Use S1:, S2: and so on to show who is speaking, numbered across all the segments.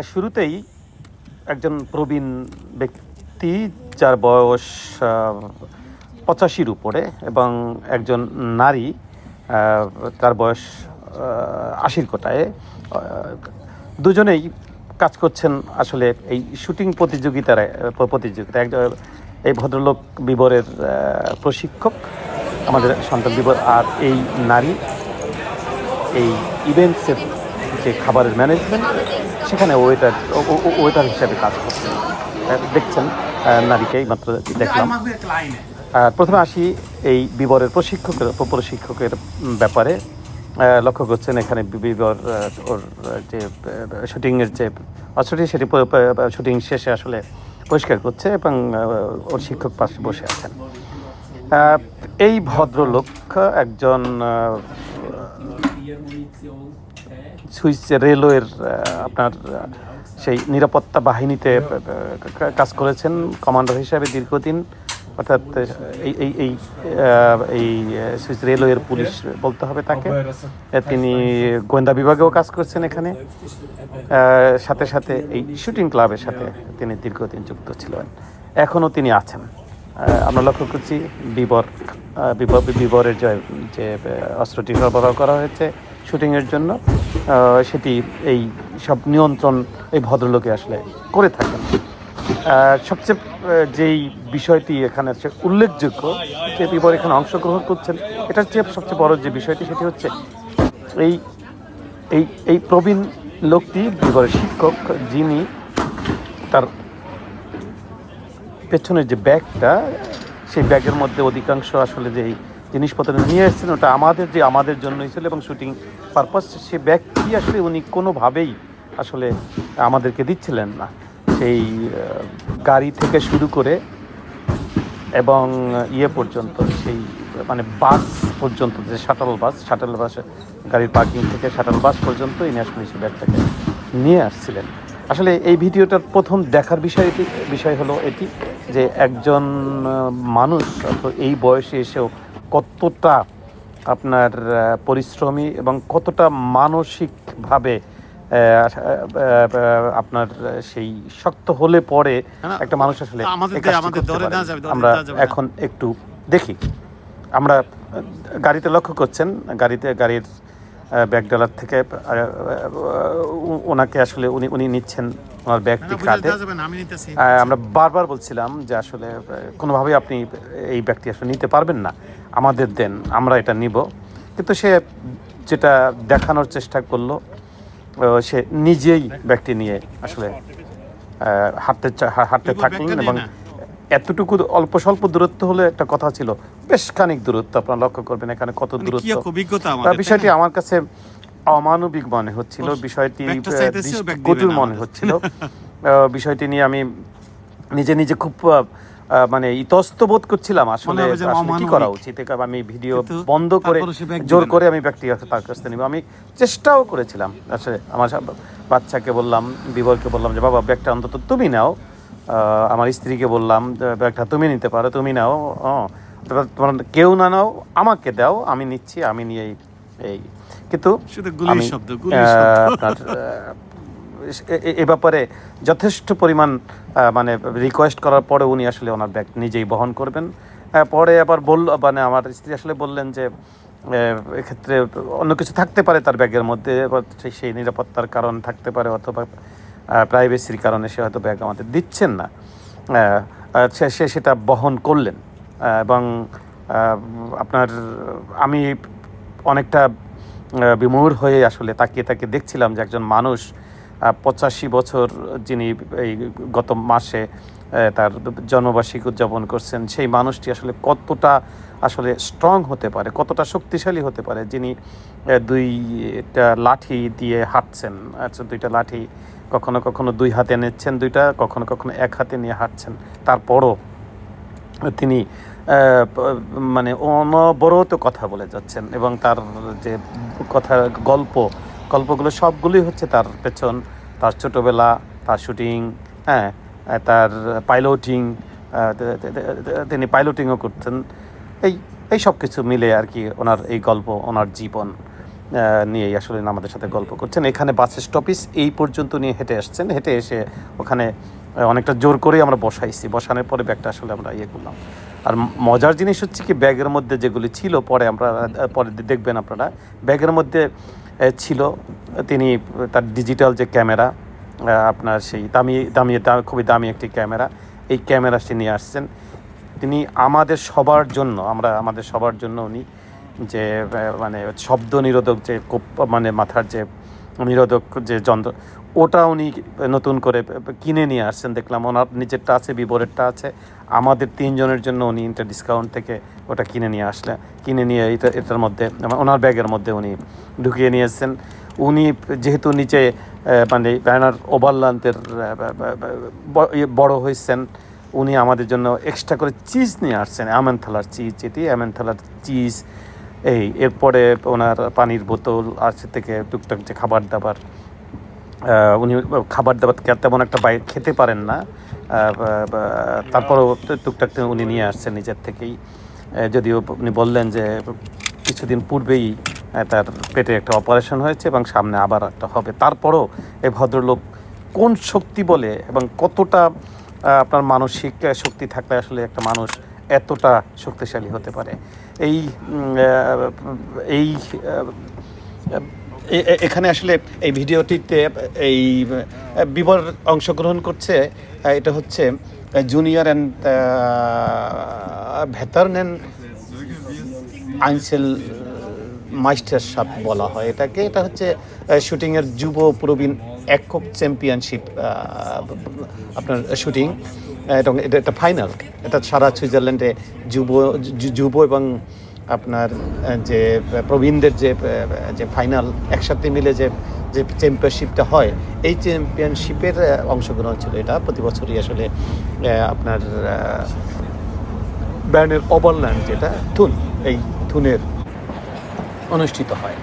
S1: শুরুতেই একজন প্রবীণ ব্যক্তি যার বয়স পঁচাশির উপরে এবং একজন নারী তার বয়স আশির কোটায় দুজনেই কাজ করছেন আসলে এই শুটিং প্রতিযোগিতার প্রতিযোগিতা একজন এই ভদ্রলোক বিবরের প্রশিক্ষক, আমাদের সন্তান বিবর আর এই নারী। এই ইভেন্টসের যে খাবারের ম্যানেজমেন্ট সেখানে ওয়েটার ওয়েটার হিসাবে কাজ করছে। দেখছেন নারীকে মাত্র দেখলাম। প্রথমে আসি এই বিবরের প্রশিক্ষকের প্রশিক্ষকের ব্যাপারে। লক্ষ্য করছেন এখানে বিবর ওর যে শুটিংয়ের যে অস্ত্রটি সেটি শুটিং শেষে আসলে পরিষ্কার করছে এবং ওর শিক্ষক পাশে বসে আছেন। এই ভদ্রলোক একজন সুইস রেলওয়ের আপনার সেই নিরাপত্তা বাহিনীতে কাজ করেছেন কমান্ডার হিসাবে দীর্ঘদিন। অর্থাৎ এই এই এই এই সুইস রেলওয়ের পুলিশ বলতে হবে তাকে। তিনি গোয়েন্দা বিভাগেও কাজ করছেন এখানে। সাথে সাথে এই শুটিং ক্লাবের সাথে তিনি দীর্ঘদিন যুক্ত ছিলেন। এখনও তিনি আছেন। আমরা লক্ষ্য করছি বিবর বিবরের যে অস্ত্রটি সরবরাহ করা হয়েছে শুটিংয়ের জন্য। সেটি এই সব নিয়ন্ত্রণ এই ভদ্রলোকে আসলে করে থাকেন। সবচেয়ে যেই বিষয়টি এখানে উল্লেখযোগ্য যে বিবর এখানে অংশগ্রহণ করছেন এটার চেয়ে সবচেয়ে বড় যে বিষয়টি, সেটি হচ্ছে এই এই এই প্রবীণ লোকটি বিবরের শিক্ষক, যিনি তার পেছনের যে ব্যাগটা, সেই ব্যাগের মধ্যে অধিকাংশ আসলে যে জিনিসপত্র নিয়ে এসেছেন, ওটা আমাদের যে আমাদের জন্যই ছিল এবং শুটিং পারপাস সে ব্যাগটি আসলে উনি কোনোভাবেই আসলে আমাদেরকে দিচ্ছিলেন না। সেই গাড়ি থেকে শুরু করে এবং ইয়ে পর্যন্ত, সেই মানে বাস পর্যন্ত, যে শাটল বাস শাটল বাস গাড়ির পার্কিং থেকে শাটল বাস পর্যন্ত ইনি আসলে সেই ব্যাগটাকে নিয়ে আসছিলেন। আসলে এই ভিডিওটার প্রথম দেখার বিষয় এটি, বিষয় হলো এটি যে একজন মানুষ অথবা এই বয়সে এসেও কতটা আপনার পরিশ্রমী এবং কতটা মানসিকভাবে আপনার সেই শক্ত হলে পরে একটা মানুষ আসলে আমরা। এখন একটু দেখি আমরা গাড়িতে লক্ষ্য করছেন গাড়িতে গাড়ির ব্যাগ ডালার থেকে ওনাকে আসলে উনি উনি নিচ্ছেন ওনার ব্যাগটি কাঁধে। আমরা বারবার বলছিলাম যে আসলে কোনোভাবেই আপনি এই ব্যক্তি আসলে নিতে পারবেন না। আমাদের দেন আমরা এটা নিব। কিন্তু সে যেটা দেখানোর চেষ্টা করল সে নিজেই ব্যক্তি নিয়ে আসলে হাঁটতে হাঁটতে থাকলেন এবং এতটুকু অল্প স্বল্প দূরত্ব হলে একটা কথা ছিল বেশ খানিক দূরত্ব আপনারা লক্ষ্য করবেন এখানে কত
S2: মানে
S1: দূরত্ব। বিষয়টি আমার কাছে অমানবিক মনে হচ্ছিল বিষয়টি
S2: না
S1: মনে হচ্ছিল। বিষয়টি নিয়ে আমি নিজে নিজে খুব মানে ইতস্ত বোধ করছিলাম আসলে কি করা উচিত আমি ভিডিও বন্ধ করে জোর করে আমি ব্যক্তি তার কাছ থেকে নিব। আমি চেষ্টাও করেছিলাম আসলে আমার বাচ্চাকে বললাম বিবরকে বললাম যে বাবা ব্যাগটা অন্তত তুমি নাও। আমার স্ত্রীকে বললাম যে ব্যাগটা তুমি নিতে পারো তুমি নাও তোমার কেউ না নাও আমাকে দাও আমি নিচ্ছি আমি নিয়ে এই- কিন্তু আমি, এ- ব্যাপারে যথেষ্ট পরিমাণ মানে রিকোয়েস্ট করার পরে উনি আসলে ওনার ব্যাগ নিজেই বহন করবেন। পরে আবার বলল মানে আমার স্ত্রী আসলে বললেন যে এক্ষেত্রে অন্য কিছু থাকতে পারে তার ব্যাগের মধ্যে সেই নিরাপত্তার কারণ থাকতে পারে অথবা প্রাইভেসির কারণে সে হয়তো ব্যাগ আমাদের দিচ্ছেন না। সে সেটা বহন করলেন। এবং আপনার, আমি অনেকটা বিমূঢ় হয়ে আসলে তাকিয়ে তাকিয়ে দেখছিলাম যে একজন মানুষ পঁচাশি বছর যিনি এই গত মাসে তার জন্মবার্ষিকী উদযাপন করছেন, সেই মানুষটি আসলে কতটা আসলে স্ট্রং হতে পারে, কতটা শক্তিশালী হতে পারে, যিনি দুইটা লাঠি দিয়ে হাঁটছেন আচ্ছা দুইটা লাঠি কখনো কখনো দুই হাতে নিচ্ছেন দুইটা, কখনো কখনো এক হাতে নিয়ে হাঁটছেন। তারপরও তিনি মানে অনবরত কথা বলে যাচ্ছেন এবং তার যে কথা গল্প, গল্পগুলো সবগুলোই হচ্ছে তার পেছন, তার ছোটোবেলা, তার শুটিং হ্যাঁ তার পাইলটিং তিনি পাইলটিংও করতেন। এই এই সব কিছু মিলে আর কি ওনার এই গল্প, ওনার জীবন। নিয়েই আসলে আমাদের সাথে গল্প করছেন। এখানে বাস স্টপিস এই পর্যন্ত নিয়ে হেঁটে আসছেন। হেঁটে এসে ওখানে অনেকটা জোর করেই আমরা বসাইছি। বসানোর পরে ব্যাগটা আসলে আমরা ইয়ে করলাম। আর মজার জিনিস হচ্ছে কি, ব্যাগের মধ্যে যেগুলি ছিল, পরে আমরা পরে দেখবেন আপনারা, ব্যাগের মধ্যে ছিল, তিনি, তার ডিজিটাল যে ক্যামেরা আপনার সেই দামি দামি খুবই দামি একটি ক্যামেরা, এই ক্যামেরাটি নিয়ে আসছেন। তিনি আমাদের সবার জন্য, আমরা আমাদের সবার জন্য উনি যে মানে শব্দ নিরোধক যে মানে মাথার যে নিরোধক যে যন্ত্র, ওটা উনি নতুন করে কিনে নিয়ে আসছেন। দেখলাম ওনার নিজেরটা আছে, বিবরেরটা আছে। আমাদের তিনজনের জন্য উনি ইন্টার ডিসকাউন্ট থেকে ওটা কিনে নিয়ে আসলেন। কিনে নিয়ে এটা, এটার মধ্যে মানে ওনার ব্যাগের মধ্যে উনি ঢুকিয়ে নিয়ে এসছেন উনি যেহেতু নিচে মানে ব্যানার ওভারলান্তের বড় হয়েছেন, উনি আমাদের জন্য এক্সট্রা করে চিজ নিয়ে আসছেন। অ্যামেনথালার চিজ যেটি অ্যামেনথালার চিজ এই, এরপরে ওনার পানির বোতল আছে থেকে টুকটাক যে খাবার দাবার উনি খাবার দাবার তেমন একটা বাইরে খেতে পারেন না। তারপরেও টুকটাক উনি নিয়ে আসছেন নিজের থেকেই। যদিও উনি বললেন যে কিছুদিন পূর্বেই তার পেটে একটা অপারেশন হয়েছে এবং সামনে আবার একটা হবে। তারপরও এই ভদ্রলোক কোন শক্তি বলে এবং কতটা আপনার মানসিক শক্তি থাকলে আসলে একটা মানুষ এতটা শক্তিশালী হতে পারে। এই এই এখানে আসলে এই ভিডিওটিতে এই বিবর অংশগ্রহণ করছে এটা হচ্ছে জুনিয়র অ্যান্ড ভেতারনেন আইনসেল মাস্টার সাপ বলা হয় এটাকে। এটা হচ্ছে শুটিংয়ের যুব প্রবীণ একক চ্যাম্পিয়নশিপ আপনার শুটিং এবং এটা একটা ফাইনাল এটা সারা সুইজারল্যান্ডে যুব যুব এবং আপনার যে, প্রবীণদের যে যে ফাইনাল একসাথে মিলে যে যে চ্যাম্পিয়নশিপটা হয়, এই চ্যাম্পিয়নশিপের অংশগ্রহণ ছিল এটা। প্রতি বছরই আসলে আপনার ব্যান্ডের ওভারল্যান্ড যেটা, থুন, এই থুনের অনুষ্ঠিত হয়।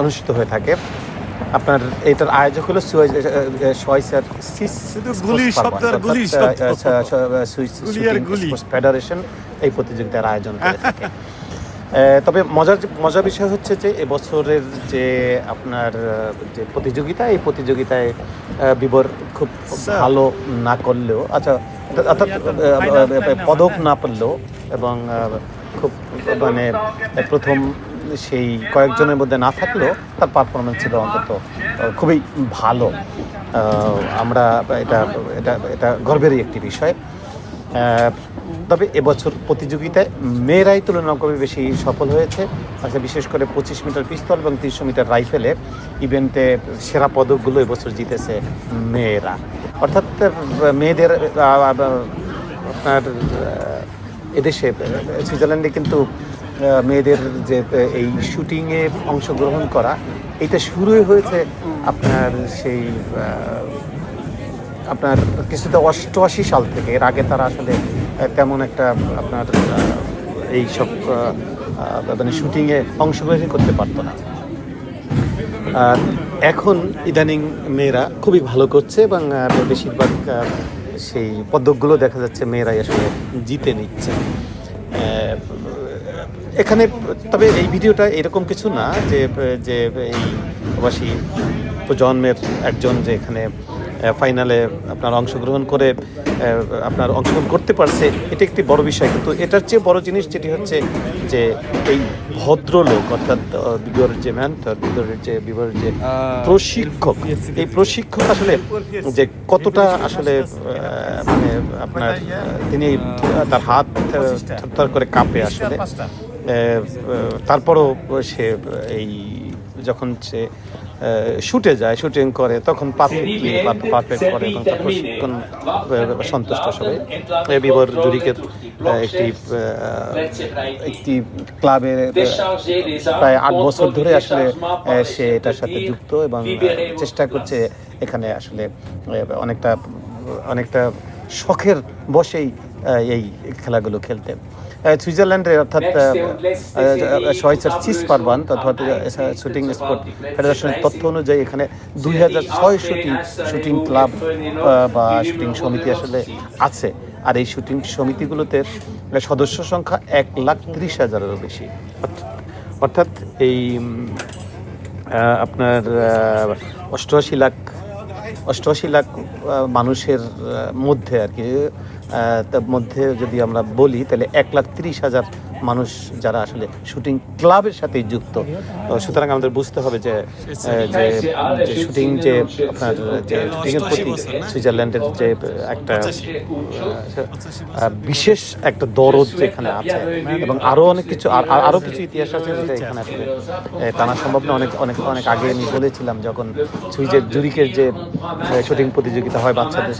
S1: অনুষ্ঠিত হয়ে থাকে। আপনার এটার আয়োজক হলো। ফেডারেশন এই প্রতিযোগিতার আয়োজন করে থাকে। তবে মজার মজার বিষয় হচ্ছে যে এবছরের যে আপনার যে প্রতিযোগিতা এই প্রতিযোগিতায় বিবর খুব ভালো না করলেও আচ্ছা অর্থাৎ- পদক না পেলেও এবং খুব মানে প্রথম সেই কয়েকজনের মধ্যে না থাকলেও তার পারফরমেন্স ছিল অন্তত খুবই ভালো। আমরা এটা এটা এটা গর্বেরই একটি বিষয়। তবে এবছর প্রতিযোগিতায় মেয়েরাই তুলনামূলকভাবে বেশি সফল হয়েছে। আচ্ছা বিশেষ করে পঁচিশ মিটার পিস্তল এবং তিনশো মিটার রাইফেলে ইভেন্টে সেরা পদকগুলো এবছর জিতেছে মেয়েরা। অর্থাৎ মেয়েদের আপনার এদেশে সুইজারল্যান্ডে কিন্তু মেয়েদের যে এই শুটিংয়ে অংশগ্রহণ করা, এটা শুরুই হয়েছে আপনার সেই আপনার কিছুটা অষ্টআশি সাল থেকে। এর আগে তারা আসলে তেমন একটা আপনার এই সব মানে শুটিংয়ে অংশগ্রহণ করতে পারতো না। আর এখন ইদানিং মেয়েরা খুবই ভালো করছে এবং বেশিরভাগ সেই পদকগুলো দেখা যাচ্ছে মেয়েরাই আসলে জিতে নিচ্ছে। এখানে তবে এই ভিডিওটা এরকম কিছু না যে যে এই প্রবাসী প্রজন্মের একজন যে এখানে ফাইনালে আপনার অংশগ্রহণ করে আপনার অংশগ্রহণ করতে পারছে এটা একটি বড় বিষয়। কিন্তু এটার চেয়ে বড় জিনিস যেটি হচ্ছে যে এই ভদ্রলোক অর্থাৎ আহ, বিবরের যে ম্যান বিবরের যে বিবরের যে প্রশিক্ষক এই প্রশিক্ষক আসলে যে কতটা আসলে মানে আপনার তিনি তার হাত থরথর করে কাঁপে আসলে। তারপরও সে এই যখন সে শুটে যায় শুটিং করে তখন পারফেক্ট করে এবং তার প্রশিক্ষণ সন্তুষ্ট সবাই। এ বিবর জুরিকের একটি একটি ক্লাবের প্রায় আট বছর ধরে আসলে সে এটার সাথে যুক্ত এবং চেষ্টা করছে এখানে আসলে অনেকটা অনেকটা শখের বসেই এই খেলাগুলো খেলতে। আহ, সুইজারল্যান্ডে অর্থাৎ সহায়তার চিস পারবান অর্থাৎ শুটিং স্পোর্ট ফেডারেশনের তথ্য অনুযায়ী এখানে দুই হাজার ছয়শটি শুটিং ক্লাব বা শুটিং সমিতি আসলে আছে। আর এই শুটিং সমিতিগুলোতে সদস্য সংখ্যা এক লাখ ত্রিশ হাজারেরও বেশি। অর্থ- অর্থাৎ এই আপনার অষ্টআশি লাখ অষ্টআশি লাখ মানুষের মধ্যে আর কি। মধ্যে যদি আমরা বলি তাহলে এক লাখ তিরিশ হাজার মানুষ যারা আসলে শুটিং ক্লাবের সাথে যুক্ত। সুতরাং আমাদের বুঝতে হবে যে যে শুটিং যে আপনার, যে শুটিংয়ের প্রতি সুইজারল্যান্ডের যে একটা বিশেষ একটা দরদ যেখানে আছে এবং আরও অনেক কিছু, আর- আর- কিছু ইতিহাস আছে যেটা এখানে আসলে টানা সম্ভব না অনেক অনেক অনেক আগে আমি বলেছিলাম যখন সুইজের জুরিকের যে শুটিং প্রতিযোগিতা হয় বাচ্চাদের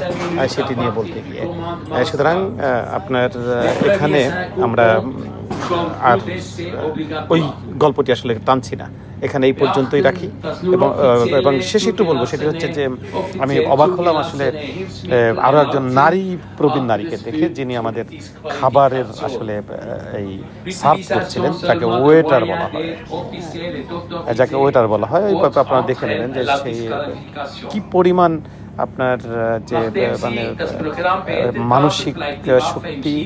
S1: সেটি নিয়ে বলতে গিয়ে। সুতরাং আপনার এখানে আমরা আর ওই গল্পটি আসলে টানছি না। এখানে এই পর্যন্তই রাখি। এবং এবং শেষে একটু বলব সেটি হচ্ছে যে আমি অবাক হলাম আসলে আরও একজন নারী প্রবীণ নারীকে দেখে যিনি আমাদের খাবারের আসলে এই সার্ভ করছিলেন তাকে ওয়েটার বলা হয়। যাকে ওয়েটার বলা হয় ওই আপনারা দেখে নেবেন যে সেই কি পরিমাণ আপনার যে মানে মানসিক শক্তি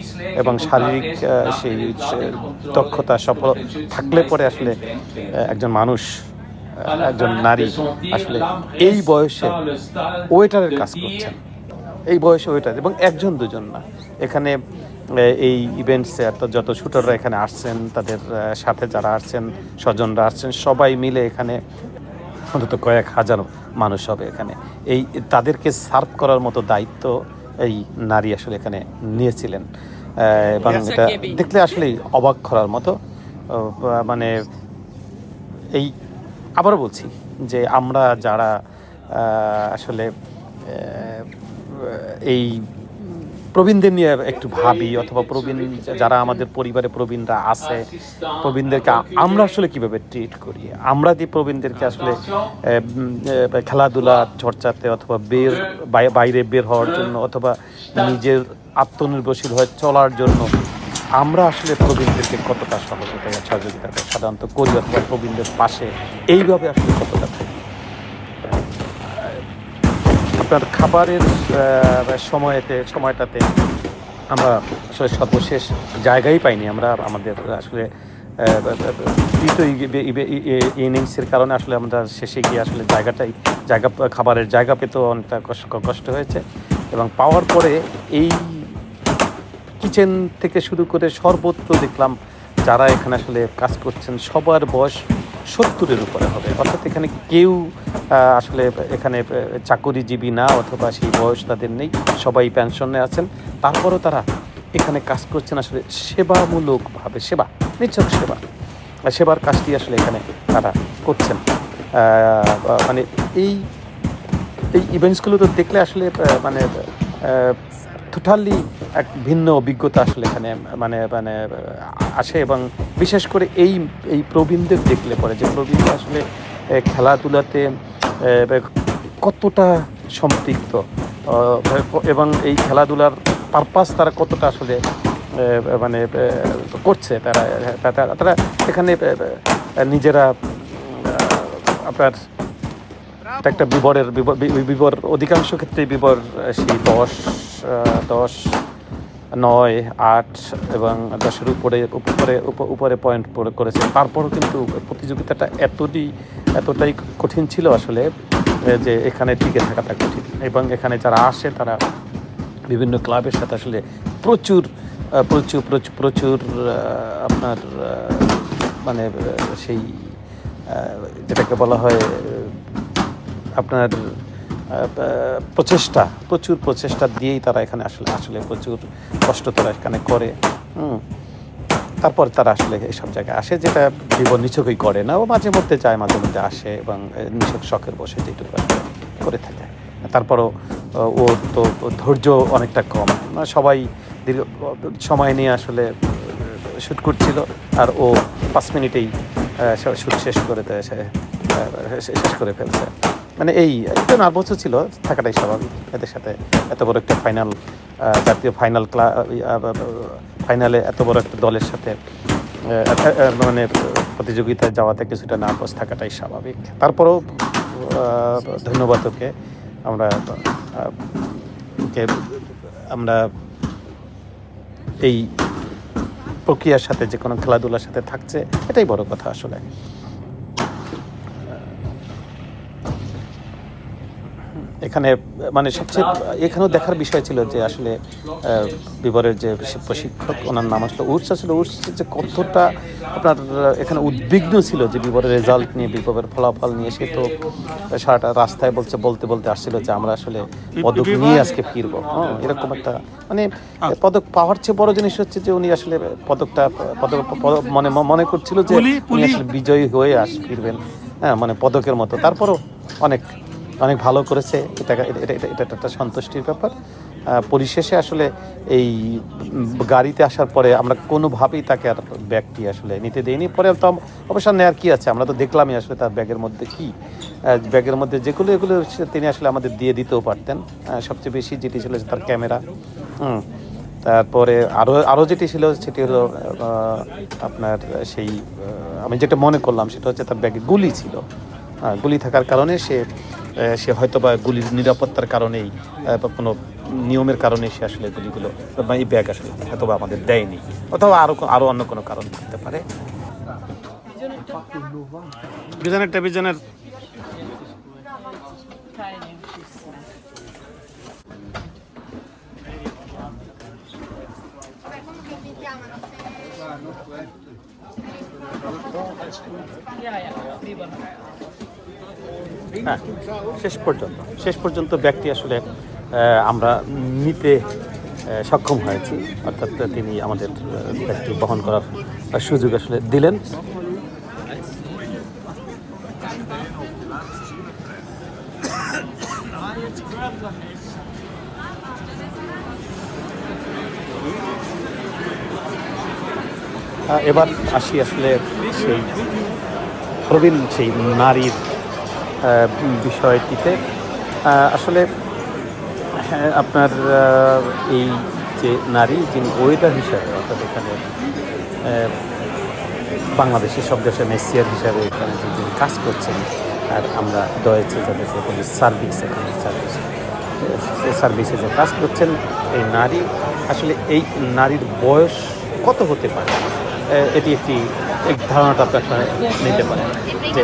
S1: এবং শারীরিক সেই দক্ষতা সফল থাকলে পরে আসলে একজন মানুষ একজন নারী আসলে এই বয়সে ওয়েটারের কাজ করছেন। এই বয়সে ওয়েটার এবং একজন দুজন না। এখানে এই ইভেন্টসে এত যত শুটাররা এখানে আসছেন তাদের সাথে যারা আসছেন স্বজনরা আসছেন সবাই মিলে এখানে অন্তত কয়েক হাজার মানুষ হবে এখানে। এই তাদেরকে সার্ভ করার মতো দায়িত্ব এই নারী আসলে এখানে নিয়েছিলেন। এবং এটা দেখলে আসলেই অবাক করার মতো। মানে এই আবারও বলছি যে আমরা যারা আসলে এই প্রবীণদের নিয়ে একটু ভাবি অথবা প্রবীণ যারা আমাদের পরিবারে প্রবীণরা আছে, প্রবীণদেরকে আমরা আসলে কীভাবে ট্রিট করি? আমরা যে প্রবীণদেরকে আসলে খেলাধুলা চর্চাতে অথবা বের বাইরে বের হওয়ার জন্য অথবা নিজের আত্মনির্ভরশীল হয়ে চলার জন্য আমরা আসলে প্রবীণদেরকে কতটা সহযোগিতা সহযোগিতা সাধারণত করি অথবা প্রবীণদের পাশে। এইভাবে আসলে কতটা থাকি আপনার খাবারের সময়তে, সময়টাতে আমরা আসলে সর্বশেষ জায়গাই পাইনি। আমরা আমাদের আসলে ইনিংসের কারণে আসলে আমরা শেষে গিয়ে আসলে জায়গাটাই, জায়গা, খাবারের জায়গা পেতেও অনেকটা কষ্ট কষ্ট হয়েছে এবং পাওয়ার পরে এই কিচেন থেকে শুরু করে সর্বত্র দেখলাম যারা এখানে আসলে কাজ করছেন, সবার বয়স সত্তরের উপরে হবে। অর্থাৎ এখানে কেউ আসলে এখানে চাকুরিজীবী না অথবা সেই বয়স তাদের নেই। সবাই পেনশনে আছেন। তারপরও তারা এখানে কাজ করছেন আসলে সেবামূলকভাবে সেবা, নিছক সেবা। সেবার কাজটি আসলে এখানে তারা করছেন। মানে এই এই ইভেন্টসগুলো তো দেখলে আসলে মানে টোটালি এক ভিন্ন অভিজ্ঞতা আসলে এখানে মানে মানে আসে এবং বিশেষ করে এই এই প্রবীণদের দেখলে পরে যে প্রবীণরা আসলে খেলাধুলাতে কতটা সম্পৃক্ত এবং এই খেলাধুলার পারপাস তারা কতটা আসলে মানে করছে তারা তারা এখানে নিজেরা আপনার একটা বিবরের বিবর, অধিকাংশ ক্ষেত্রে বিবর সেই দশ দশ নয়, আট এবং দশের উপরে উপরে, উপ- উপরে পয়েন্ট করেছে। তারপরও কিন্তু প্রতিযোগিতাটা এতটি, এতটাই কঠিন ছিল আসলে যে এখানে টিকে থাকাটা কঠিন। এবং এখানে যারা আসে, তারা বিভিন্ন ক্লাবের সাথে আসলে প্রচুর প্রচুর প্রচুর প্রচুর আপনার মানে সেই যেটাকে বলা হয়, আপনার প্রচেষ্টা, প্রচুর প্রচেষ্টা দিয়েই তারা এখানে আসলে আসলে প্রচুর কষ্ট তারা এখানে করে। তারপর তারা আসলে এইসব জায়গায় আসে, যেটা জীবন নিছকই করে না। ও মাঝে মধ্যে যায়, মাঝে মধ্যে আসে এবং নিছক শখের বসে যেটুকু করে থাকে। তারপরও ওর তো ধৈর্য অনেকটা কম। সবাই দীর্ঘ, সময় নিয়ে আসলে শ্যুট করছিল আর ও পাঁচ মিনিটেই শ্যুট শেষ করে দেয় শেষ করে ফেলছে। মানে এই একটু নার্ভাসও ছিল, থাকাটাই স্বাভাবিক এদের সাথে। এত বড় একটা ফাইনাল জাতীয় ফাইনাল ক্লা ফাইনালে এত বড় একটা দলের সাথে মানে প্রতিযোগিতায় যাওয়াতে কিছুটা নার্ভাস থাকাটাই স্বাভাবিক। তারপরেও ধন্যবাদ ওকে। আমরা আমরা এই প্রক্রিয়ার সাথে যে কোনো খেলাধুলার সাথে থাকছে, এটাই বড় কথা আসলে। এখানে মানে সবচেয়ে এখানেও দেখার বিষয় ছিল যে আসলে বিবরের যে প্রশিক্ষক ওনার নাম আসলে উৎস আসলে উৎস যে কতটা আপনার এখানে উদ্বিগ্ন ছিল যে বিবরের রেজাল্ট নিয়ে বিবরের ফলাফল নিয়ে সে তো সারাটা রাস্তায় বলছে বলতে বলতে আসছিল যে আমরা আসলে পদক নিয়ে আজকে ফিরবো। হ্যাঁ এরকম একটা মানে পদক পাওয়ার চেয়ে বড় জিনিস হচ্ছে যে উনি আসলে পদকটা পদক পদক মনে মনে করছিল যে উনি আসলে বিজয়ী হয়ে আস ফিরবেন হ্যাঁ মানে পদকের মতো। তারপরও অনেক অনেক ভালো করেছে। এটা এটা এটা একটা সন্তুষ্টির ব্যাপার। পরিশেষে আসলে এই গাড়িতে আসার পরে আমরা কোনোভাবেই তাকে আর ব্যাগটি আসলে নিতে দেইনি। পরে তো অবশ্য নেওয়ার কি আছে? আমরা তো দেখলামই আসলে তার ব্যাগের মধ্যে কি। ব্যাগের মধ্যে যেগুলো, এগুলো তিনি আসলে আমাদের দিয়ে দিতেও পারতেন। সবচেয়ে বেশি যেটি ছিল তার ক্যামেরা। হুম, তারপরে আরও আরও যেটি ছিল সেটি হলো আপনার সেই আমি যেটা মনে করলাম সেটা হচ্ছে তার ব্যাগে গুলি ছিল। গুলি থাকার কারণে সে সে হয়তো বা গুলির নিরাপত্তার কারণেই বা কোনো নিয়মের কারণে সে আসলে গুলিগুলো বা এই ব্যাগ আসলে হয়তো বা আমাদের দেয়নি। অথবা আরও আরও অন্য কোনো কারণ থাকতে পারে। বিজনেরটা বিজনের। হ্যাঁ শেষ পর্যন্ত শেষ পর্যন্ত ব্যক্তি আসলে আমরা নিতে সক্ষম হয়েছি। অর্থাৎ তিনি আমাদের ব্যাগটি বহন করার সুযোগ আসলে দিলেন। এবার আসি আসলে সেই প্রবীণ, সেই নারীর বিষয়টিতে। আসলে হ্যাঁ, আপনার এই যে নারী যিনি ওয়েদার হিসাবে অর্থাৎ এখানে বাংলাদেশের সব দেশে মেসিয়ার হিসাবে এখানে যিনি কাজ করছেন আর আমরা দয়েছে যাদেরকে বলি সার্ভিস এখানে সার্ভিস সার্ভিসে যে কাজ করছেন এই নারী আসলে এই নারীর বয়স কত হতে পারে? এটি একটি এক ধারণাটা আপনারা নিতে পারেন যে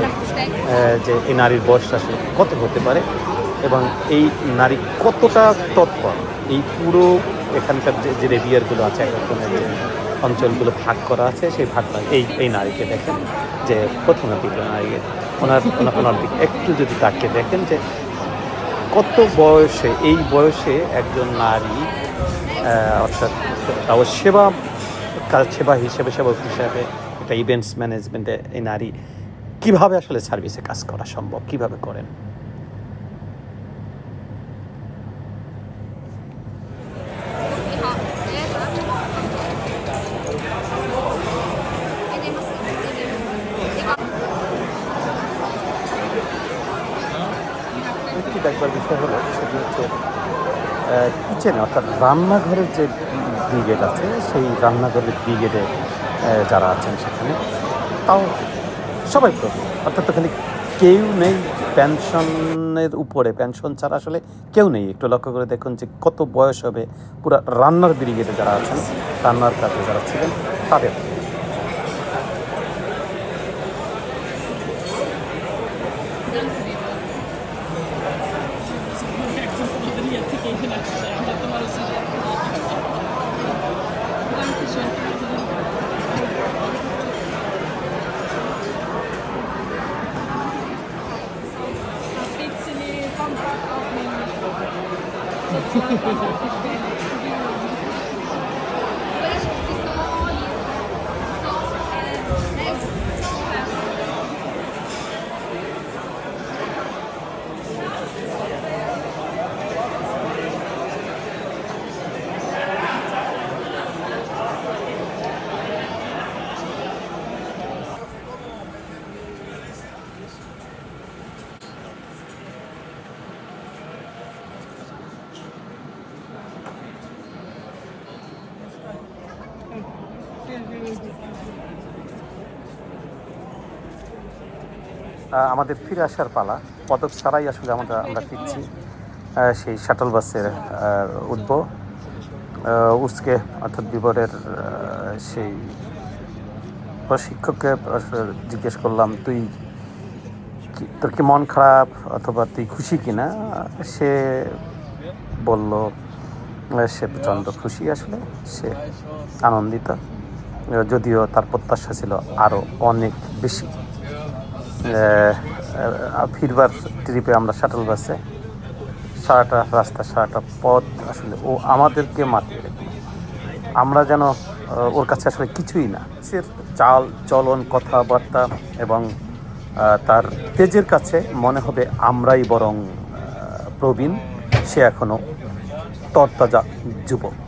S1: যে এই নারীর বয়সটা আসলে কত হতে পারে এবং এই নারী কতটা তৎপর? এই পুরো এখানকার যে যে রেডিয়ারগুলো আছে, এক রকমের যে অঞ্চলগুলো ভাগ করা আছে, সেই ভাগটা এই এই নারীকে দেখেন যে প্রথমে দ্বিতীয় নারীকে, ওনার ওনার দিকে একটু যদি তাকে দেখেন যে কত বয়সে, এই বয়সে একজন নারী অর্থাৎ তাও সেবা সেবা হিসেবে সেবক হিসাবে একটা ইভেন্টস ম্যানেজমেন্টে এই নারী কীভাবে আসলে সার্ভিসে কাজ করা সম্ভব? কীভাবে করেন? দেখবার বিষয় হলো কিচেনে অর্থাৎ রান্নাঘরের যে ব্রিগেড আছে, সেই রান্নাঘরের ব্রিগেডে যারা আছেন সেখানে। তাও সবাই প্রবীণ অর্থাৎ ওখানে কেউ নেই পেনশনের উপরে। পেনশন ছাড়া আসলে কেউ নেই। একটু লক্ষ্য করে দেখুন যে কত বয়স হবে পুরা রান্নার ব্রিগেডে যারা আছেন, রান্নার কাজে যারা ছিলেন, তাদের। আমাদের ফিরে আসার পালা। পদক ছাড়াই আসলে আমরা আমরা ফিরছি সেই শাটল বাসের আহ, উসকে অর্থাৎ বিবরের সেই প্রশিক্ষককে জিজ্ঞেস করলাম তুই তোর কি মন খারাপ অথবা তুই খুশি কিনা? সে বলল সে প্রচণ্ড খুশি আসলে সে আনন্দিত। যদিও তার প্রত্যাশা ছিল আরও অনেক বেশি। ফিরবার ট্রিপে আমরা শাটল বাসে সারাটা রাস্তা, সারাটা পথ আসলে ও আমাদেরকে মাতিয়ে রেখে। আমরা যেন ওর কাছে আসলে কিছুই না। সে চাল, চলন, কথাবার্তা এবং তার তেজের কাছে মনে হবে আমরাই বরং প্রবীণ। সে এখনও তরতাজা যুবক।